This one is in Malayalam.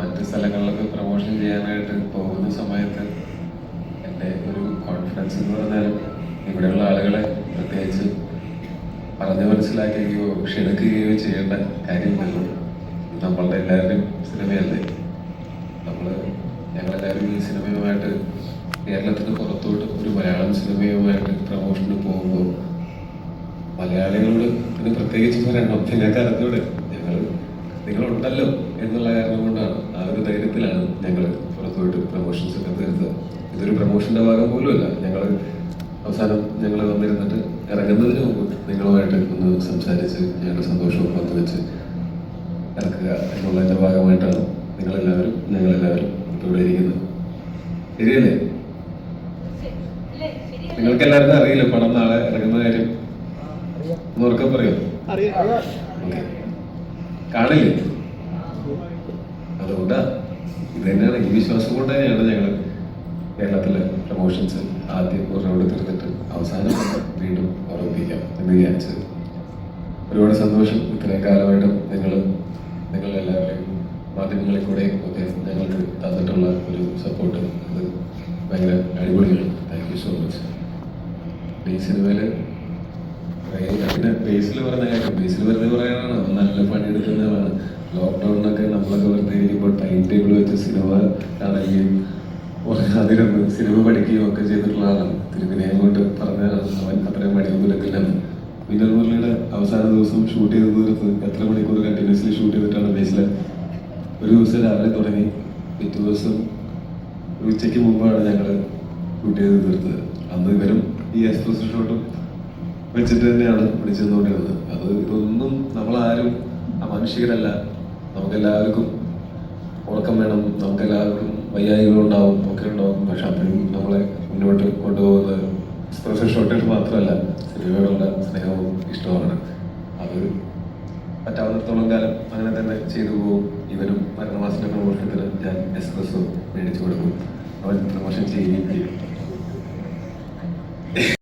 മറ്റ് സ്ഥലങ്ങളിലൊക്കെ പ്രൊമോഷൻ ചെയ്യാനായിട്ട് പോകുന്ന സമയത്ത് എന്റെ ഒരു കോൺഫിഡൻസ് എന്ന് പറഞ്ഞാൽ ഇവിടെയുള്ള ആളുകളെ പ്രത്യേകിച്ച് പറഞ്ഞു മനസ്സിലാക്കുകയോ ക്ഷണിക്കുകയോ ചെയ്യേണ്ട കാര്യമില്ലല്ലോ. നമ്മളുടെ എല്ലാവരുടെയും സിനിമയല്ലേ. നമ്മൾ ഞങ്ങളെല്ലാവരും ഈ സിനിമയുമായിട്ട് കേരളത്തിന് പുറത്തോട്ട് ഒരു മലയാളം സിനിമയുമായിട്ട് പ്രൊമോഷന് പോകുമ്പോൾ മലയാളികളോട് ഇത് പ്രത്യേകിച്ച് പറയണം. ഒത്തിരി അറിഞ്ഞൂടെ ഞങ്ങൾ നിങ്ങളുണ്ടല്ലോ എന്നുള്ള കാരണം കൊണ്ടാണ്. ആ ഒരു ധൈര്യത്തിലാണ് ഞങ്ങൾ പുറത്തുപോയിട്ട് പ്രൊമോഷൻസ് ഒക്കെ തീർത്തത് ഇതൊരു പ്രൊമോഷന്റെ ഭാഗം പോലുമല്ല ഞങ്ങൾ അവസാനം ഞങ്ങൾ വന്നിരുന്നിട്ട് ഇറങ്ങുന്നതിന് മുമ്പ് നിങ്ങളുമായിട്ട് ഒന്ന് സംസാരിച്ച് ഞങ്ങളുടെ സന്തോഷവും പങ്കുവെച്ച് ഇറക്കുക എന്നുള്ളതിന്റെ ഭാഗമായിട്ടാണ് നിങ്ങളെല്ലാവരും ഞങ്ങളെല്ലാവരും ഇവിടെ ഇരിക്കുന്നത്. ശരിയല്ലേ? നിങ്ങൾക്ക് എല്ലാവർക്കും അറിയില്ല പണം നാളെ ഇറങ്ങുന്ന കാര്യം? ഉറക്കെ പറയോ? ഓക്കെ. കാണില്ലേ? അതുകൊണ്ടാ ഇത് തന്നെയാണ് ഈ വിശ്വാസം കൊണ്ട് തന്നെയാണ് ഞങ്ങൾ കേരളത്തിലെ പ്രൊമോഷൻസ് ആദ്യം ഒരു റൗണ്ട് തീർത്തിട്ട് അവസാനം വീണ്ടും ഓർമ്മിപ്പിക്കാം എന്ന് വിചാരിച്ചത് ഒരുപാട് സന്തോഷം ഇത്രയും കാലമായിട്ടും നിങ്ങൾ നിങ്ങളെല്ലാവരുടെയും മാധ്യമങ്ങളിൽ കൂടെ ഒക്കെ ഞങ്ങൾക്ക് തന്നിട്ടുള്ള ഒരു സപ്പോർട്ട് അത് ഭയങ്കര അടിപൊളിയാണ്. താങ്ക് യു സോ മച്ച് ഈ സിനിമയിൽ പിന്നെ ബേസിൽ പറഞ്ഞ കാര്യം ബേസിൽ വെറുതെ പറയാനാണ്. നല്ല പണിയെടുക്കുന്നതാണ്. ലോക്ക്ഡൌണിനൊക്കെ നമ്മളൊക്കെ വെറുതെ ഇരിക്കുമ്പോൾ ടൈം ടേബിൾ വെച്ച് സിനിമ കാണുകയും അതിനൊന്ന് സിനിമ പഠിക്കുകയും ഒക്കെ ചെയ്തിട്ടുള്ള ആളാണ്. തിരുവിനയം കൊണ്ട് പറഞ്ഞാൽ അവൻ അത്രയും മണിക്കൂർ എടുക്കില്ലെന്ന് വിനോദ് മുരളിയുടെ അവസാന ദിവസം ഷൂട്ട് ചെയ്ത് തീർത്ത് എത്ര മണിക്കൂർ കണ്ടിന്യൂസ്ലി ഷൂട്ട് ചെയ്തിട്ടാണ് ബേസിൽ ഒരു ദിവസം രാവിലെ തുടങ്ങി. പിറ്റേ ദിവസം ഉച്ചയ്ക്ക് മുമ്പാണ് ഞങ്ങൾ ഷൂട്ട് ചെയ്ത് തീർത്തത്. അന്ന് ഇവരും ഈ എക്സ്പ്രസ് ഷോട്ടും വെച്ചിട്ട് തന്നെയാണ് പിടിച്ചെന്നുകൊണ്ടിരുന്നത് അത് ഇതൊന്നും നമ്മളാരും മനുഷ്യരല്ല. നമുക്കെല്ലാവർക്കും ഉറക്കം വേണം. നമുക്കെല്ലാവർക്കും വയ്യായികളുണ്ടാവും ഒക്കെ ഉണ്ടാവും പക്ഷെ അപ്പോഴും നമ്മളെ മുന്നോട്ട് കൊണ്ടുപോകുന്നത് എക്സ്പ്രഷൻ ഷോർട്ടേജ് മാത്രമല്ല. സിനിമകളുടെ സ്നേഹവും ഇഷ്ടമാണ് അത് പറ്റാവുന്നിടത്തോളം കാലം അങ്ങനെ തന്നെ ചെയ്തു പോകും. ഇവനും മരണമാസത്തിന്റെ പ്രമോഷണത്തിന് ഞാൻ എക്സ്പ്രസ്സോ മേടിച്ചു കൊടുക്കും. അവൻ പ്രമോഷൻ ചെയ്യുകയും ചെയ്യും.